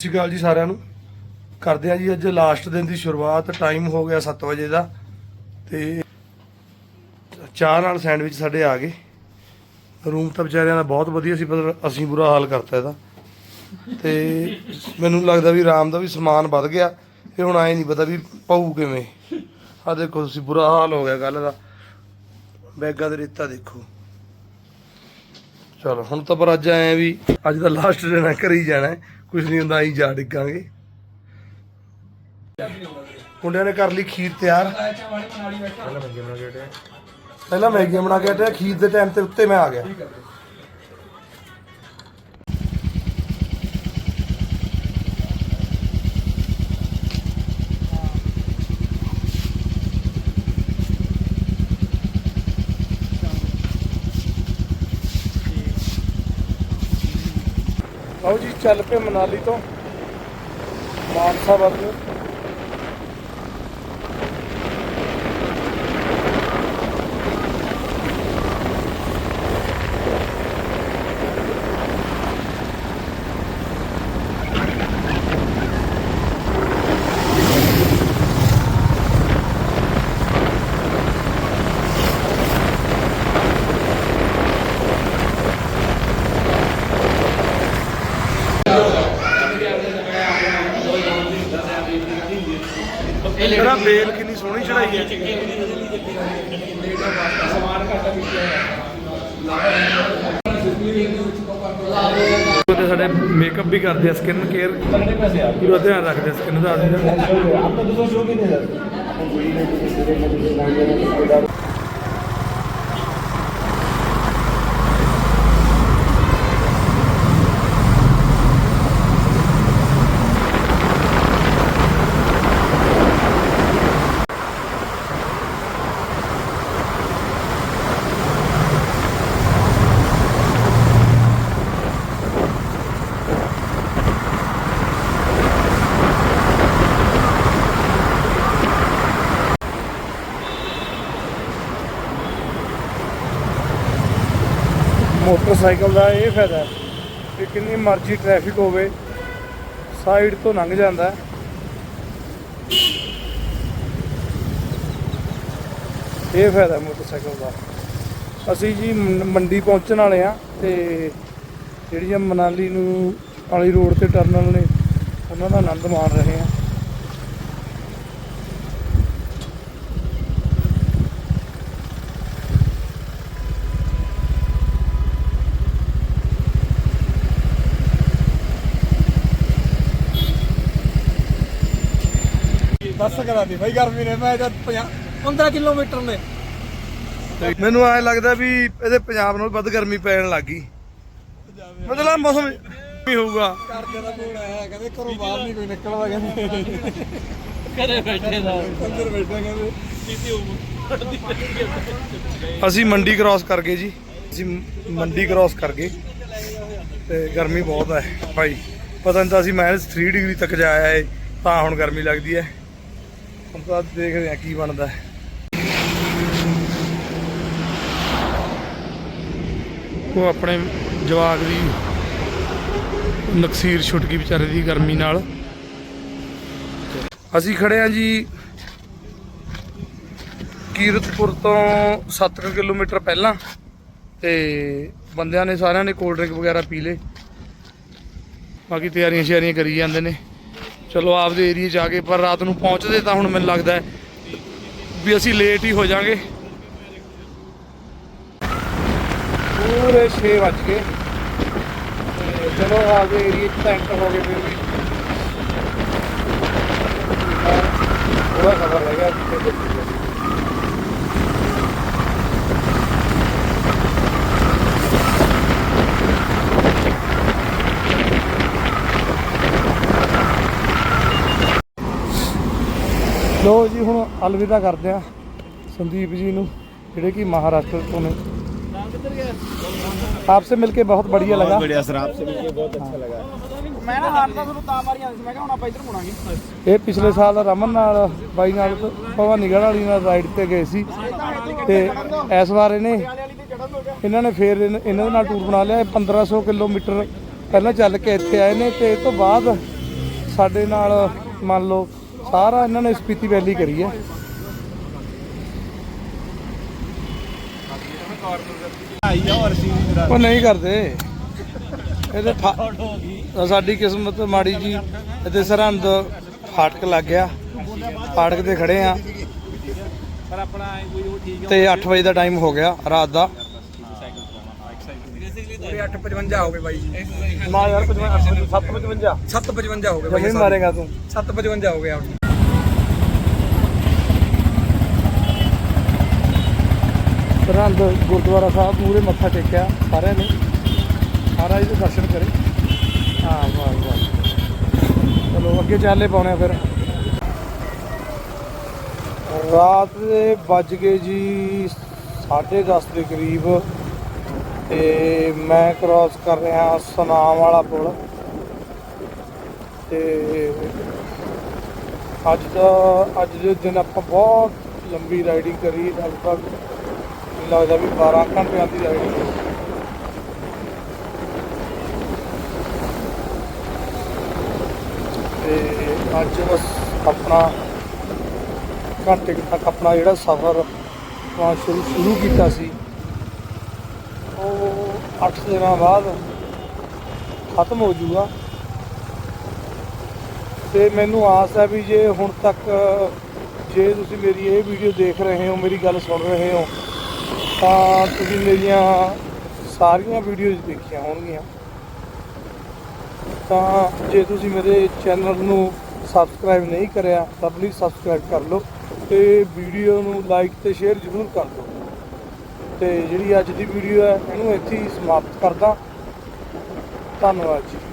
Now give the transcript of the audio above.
ਸਤਿ ਸ਼੍ਰੀ ਅਕਾਲ ਜੀ ਸਾਰਿਆਂ ਨੂੰ। ਕਰਦੇ ਆ ਜੀ ਅੱਜ ਲਾਸਟ ਦਿਨ ਦੀ ਸ਼ੁਰੂਆਤ ਟਾਈਮ ਹੋ ਗਿਆ 7 ਵਜੇ ਦਾ। ਤੇ ਚਾਹ ਨਾਲ ਸੈਂਡਵਿਚ ਸਾਡੇ ਆ ਗਏ। ਰੂਮ ਤਾਂ ਵਿਚਾਰਿਆਂ ਦਾ ਬਹੁਤ ਵਧੀਆ ਸੀ, ਪਰ ਅਸੀਂ ਬੁਰਾ ਹਾਲ ਕਰਤਾ ਇਹਦਾ। ਤੇ ਮੈਨੂੰ ਲੱਗਦਾ ਵੀ ਰਾਮ ਦਾ ਵੀ ਸਮਾਨ ਵੱਧ ਗਿਆ। ਇਹ ਹੁਣ ਆਏ ਨਹੀਂ ਪਤਾ ਵੀ ਪਾਉ ਕਿਵੇਂ। ਆ ਦੇਖੋ ਤੁਸੀਂ, ਬੁਰਾ ਹਾਲ ਹੋ ਗਿਆ ਕੱਲ ਦਾ। ਬੈਗਾਂ ਦੇ ਰੇਤਾ ਦੇਖੋ। ਚਲੋ, ਹੁਣ ਤਾਂ ਪਰ ਅੱਜ ਆਏ ਆ ਵੀ ਅੱਜ ਦਾ ਲਾਸਟ ਦਿਨ ਹੈ ਘਰੇ ਹੀ ਜਾਣਾ ਹੈ। ਕੁਝ ਨਹੀਂ ਹੁੰਦਾ, ਅਸੀਂ ਜਾ ਡਿੱਗਾਂਗੇ। ਮੁੰਡਿਆਂ ਨੇ ਕਰ ਲਈ ਖੀਰ ਤਿਆਰ। ਪਹਿਲਾਂ ਮੈਗੀ ਬਣਾ ਕੇ ਹਟਿਆ, ਖੀਰ ਦੇ ਟਾਈਮ ਤੇ ਉੱਤੇ ਮੈਂ ਆ ਗਿਆ। ਆਓ ਜੀ ਚੱਲ ਪਏ ਮਨਾਲੀ ਤੋਂ। ਮਾਨਸਾ ਵੱਲ ਨੂੰ। ਇਹਦਾ ਬੇਲ ਕਿੰਨੀ ਸੋਹਣੀ ਚੜਾਈ ਹੈ। ਉਹਦੇ ਸਾਡੇ ਮੇਕਅਪ ਵੀ ਕਰਦੇ ਆ ਸਕਿਨ ਕੇਅਰ ਪੂਰਾ ਧਿਆਨ ਰੱਖਦੇ ਆ ਸਕਿਨ ਦਾ। ਅਸੀਂ ਮੋਟਰਸਾਈਕਲ ਦਾ ਇਹ ਫਾਇਦਾ ਕਿ ਕਿੰਨੀ ਮਰਜ਼ੀ ਟ੍ਰੈਫਿਕ ਹੋਵੇ ਸਾਈਡ ਤੋਂ ਲੰਘ ਜਾਂਦਾ। ਇਹ ਫਾਇਦਾ ਮੋਟਰਸਾਈਕਲ ਦਾ। ਅਸੀਂ ਜੀ ਮੰਡੀ ਪਹੁੰਚਣ ਵਾਲੇ ਆ ਤੇ ਜਿਹੜੀਆਂ ਮਨਾਲੀ ਨੂੰ, ਵਾਲੀ ਰੋਡ ਤੇ ਟਰਨਲ ਨੇ, ਉਹਨਾਂ ਦਾ ਆਨੰਦ ਮਾਣ ਰਹੇ ਆ ਬੱਸ ਕਰਾ ਦੀ ਭਾਈ ਗਰਮੀ ਨੇ ਮੈਂ ਜਦ 15 ਕਿਲੋਮੀਟਰ ਨੇ। ਮੈਨੂੰ ਐ ਲੱਗਦਾ ਵੀ ਇਹਦੇ ਪੰਜਾਬ ਨਾਲੋਂ ਵੱਧ ਗਰਮੀ ਪੈਣ ਲੱਗ ਗਈ। ਮਤਲਬ ਮੌਸਮ ਵੀ ਹੋਊਗਾ। ਕਰਦੇ ਦਾ ਫੋਨ ਆਇਆ ਕਹਿੰਦੇ ਘਰੋਂ ਬਾਹਰ ਨਹੀਂ ਕੋਈ ਨਿਕਲਦਾ ਕਹਿੰਦੇ। ਘਰੇ ਬੈਠੇ ਦਾ। ਅੰਦਰ ਬੈਠਾ ਕਹਿੰਦੇ। ਅਸੀਂ ਮੰਡੀ ਕ੍ਰਾਸ ਕਰ ਗਏ ਜੀ। ਅਸੀਂ ਮੰਡੀ ਕ੍ਰਾਸ ਕਰ ਗਏ। ਤੇ ਗਰਮੀ ਬਹੁਤ ਹੈ ਭਾਈ ਪਤਾ ਨਹੀਂ ਤਾਂ ਅਸੀਂ ਮਾਈਨਸ 3 ਡਿਗਰੀ ਤੱਕ ਜਾ ਆਏ ਤਾਂ ਹੁਣ ਗਰਮੀ ਲੱਗਦੀ ਹੈ। ਹੁਣ ਤਾਂ ਦੇਖਦੇ ਆ ਕੀ ਬਣਦਾ ਉਹ ਆਪਣੇ ਜਵਾਕ ਦੀ ਨਕਸੀਰ ਛੁੱਟ ਗਈ ਵਿਚਾਰੇ ਦੀ ਗਰਮੀ ਨਾਲ। ਅਸੀਂ ਖੜੇ ਆ ਜੀ ਕੀਰਤਪੁਰ ਤੋਂ 7 ਕਿਲੋਮੀਟਰ ਪਹਿਲਾਂ ਤੇ ਬੰਦਿਆਂ ਨੇ ਸਾਰਿਆਂ ਨੇ ਕੋਲਡ ਡਰਿੰਕ ਵਗੈਰਾ ਪੀ ਲੇ ਬਾਕੀ ਤਿਆਰੀਆਂ ਸ਼ਿਆਰੀਆਂ ਕਰੀ ਜਾਂਦੇ ਨੇ। ਚਲੋ ਆਪਦੇ ਏਰੀਏ 'ਚ ਆ ਕੇ, ਪਰ ਰਾਤ ਨੂੰ ਪਹੁੰਚਦੇ ਤਾਂ ਹੁਣ ਮੈਨੂੰ ਲੱਗਦਾ ਵੀ ਅਸੀਂ ਲੇਟ ਹੀ ਹੋ ਜਾਾਂਗੇ। ਪੂਰੇ 6 ਵੱਜ ਗਏ। ਤੇ ਚਲੋ ਆਪਦੇ ਏਰੀਏ 'ਚ ਤਾਂ enter ਹੋ ਗਏ ਫਿਰ ਵੀ। ਥੋੜਾ ਖਬਰ ਰਹਿ ਗਿਆ ਲੋ ਜੀ ਹੁਣ ਅਲਵਿਦਾ ਕਰਦੇ ਆ ਸੰਦੀਪ ਜੀ ਨੂੰ ਜਿਹੜੇ ਕਿ ਮਹਾਰਾਸ਼ਟਰ ਤੋਂ ਨੇ आपसे मिलके बहुत बढ़िया लगा बढ़िया सर आपसे मिलके बहुत अच्छा लगा ਮੈਂ ਨਾ ਹਾਰ ਤਾਂ ਤੁਹਾਨੂੰ ਤਾਂ ਮਾਰੀ ਜਾਂਦੀ ਸੀ ਮੈਂ ਕਿਹਾ ਹੁਣ ਆਪਾਂ ਇੱਧਰ ਮੁੜਾਂਗੇ ਇਹ ਪਿਛਲੇ ਸਾਲ ਰਮਨ ਨਾਲ ਬਾਈ ਨਾਲ ਭਵਾਨੀਗੜ੍ਹ ਵਾਲੀ ਨਾਲ ਰਾਈਡ ਤੇ ਗਏ ਸੀ ਤੇ ਇਸ ਵਾਰ ਇਹਨੇ ਇਹਨਾਂ ਨੇ ਫੇਰ ਇਹਨ- ਇਹਨਾਂ ਦੇ ਨਾਲ ਟੂਰ ਬਣਾ ਲਿਆ ਇਹ 1500 ਕਿਲੋਮੀਟਰ ਪਹਿਲਾਂ ਚੱਲ ਕੇ ਇੱਥੇ ਆਏ ਨੇ ਤੇ ਇਸ ਤੋਂ ਬਾਅਦ ਸਾਡੇ ਨਾਲ ਮੰਨ ਲਓ ਸਾਰਾ ਇਹਨਾਂ ਨੇ ਸਪੀਤੀ ਵੈਲੀ ਕਰੀ ਹੈ। ਉਹ ਨਹੀਂ ਕਰਦੇ। ਇਹਦੇ ਫਾ- ਸਾਡੀ ਕਿਸਮਤ ਮਾੜੀ ਜੀ ਇਹਦੇ ਸਰਹੰਦ ਫਾਟਕ ਲੱਗ ਗਿਆ। ਫਾਟਕ ਤੇ ਖੜੇ ਆ। ਤੇ 8 ਵਜੇ ਦਾ ਟਾਈਮ ਹੋ ਗਿਆ, ਰਾਤ ਦਾ। 855 ਹੋ ਗਏ ਬਾਈ ਜੀ। ਨਾ ਯਾਰ 55 755 755 ਹੋ ਗਏ ਜਮੀ ਮਾਰੇਗਾ ਤੂੰ। 755 ਹੋ ਗਿਆ ਸਰਹੰਦ ਗੁਰਦੁਆਰਾ ਸਾਹਿਬ ਮੂਰੇ ਮੱਥਾ ਟੇਕਿਆ ਸਾਰਿਆਂ ਨੇ। ਮਹਾਰਾਜ ਦੇ ਦਰਸ਼ਨ ਕਰੇ। ਹਾਂ ਵਾਹ ਵਾਹ। ਚਲੋ ਅੱਗੇ ਚਾਲੇ ਪਾਉਣੇ ਆ ਫਿਰ। ਰਾਤ ਦੇ ਵੱਜ ਗਏ ਜੀ 10:30 ਦੇ ਕਰੀਬ। ਤੇ ਮੈਂ ਕ੍ਰਾਸ ਕਰ ਰਿਹਾ ਸੁਨਾਮ ਵਾਲਾ ਪੁਲ। ਤੇ ਅੱਜ ਦਾ, ਅੱਜ ਦੇ ਦਿਨ ਆਪਾਂ ਬਹੁਤ ਲੰਬੀ ਰਾਈਡਿੰਗ ਕਰੀ, ਲਗਭਗ ਮੈਨੂੰ ਲੱਗਦਾ ਵੀ 12 ਘੰਟਿਆਂ ਦੀ ਰਾਈਡਿੰਗ ਤੇ ਅੱਜ ਬਸ ਆਪਣਾ ਘੰਟੇ ਤੱਕ ਆਪਣਾ ਜਿਹੜਾ ਸਫ਼ਰ ਸ਼ੁਰੂ ਸ਼ੁਰੂ ਕੀਤਾ ਸੀ। 8 ਦਿਨਾਂ ਬਾਅਦ ਖਤਮ ਹੋ ਜਾਊਗਾ। ਤੇ ਮੈਨੂੰ ਆਸ ਹੈ ਵੀ ਜੇ ਹੁਣ ਤੱਕ, ਜੇ ਤੁਸੀਂ ਮੇਰੀ ਇਹ ਵੀਡੀਓ ਦੇਖ ਰਹੇ ਹੋ, ਮੇਰੀ ਗੱਲ ਸੁਣ ਰਹੇ ਹੋ, ਤਾਂ ਤੁਸੀਂ ਮੇਰੀਆਂ ਸਾਰੀਆਂ ਵੀਡੀਓਜ਼ ਦੇਖੀਆਂ ਹੋਣਗੀਆਂ। ਤਾਂ ਜੇ ਤੁਸੀਂ ਮੇਰੇ ਚੈਨਲ ਨੂੰ ਸਬਸਕ੍ਰਾਈਬ ਨਹੀਂ ਕਰਿਆ, ਤਾਂ ਪਲੀਜ਼ ਸਬਸਕ੍ਰਾਈਬ ਕਰ ਲਓ ਤੇ ਵੀਡੀਓ ਨੂੰ ਲਾਈਕ ਤੇ ਸ਼ੇਅਰ ਜ਼ਰੂਰ ਕਰ ਦਿਓ। ਤੇ ਜਿਹੜੀ ਅੱਜ ਦੀ ਵੀਡੀਓ ਹੈ ਇਹਨੂੰ ਇੱਥੇ ਹੀ ਸਮਾਪਤ ਕਰਦਾ। ਧੰਨਵਾਦ ਜੀ।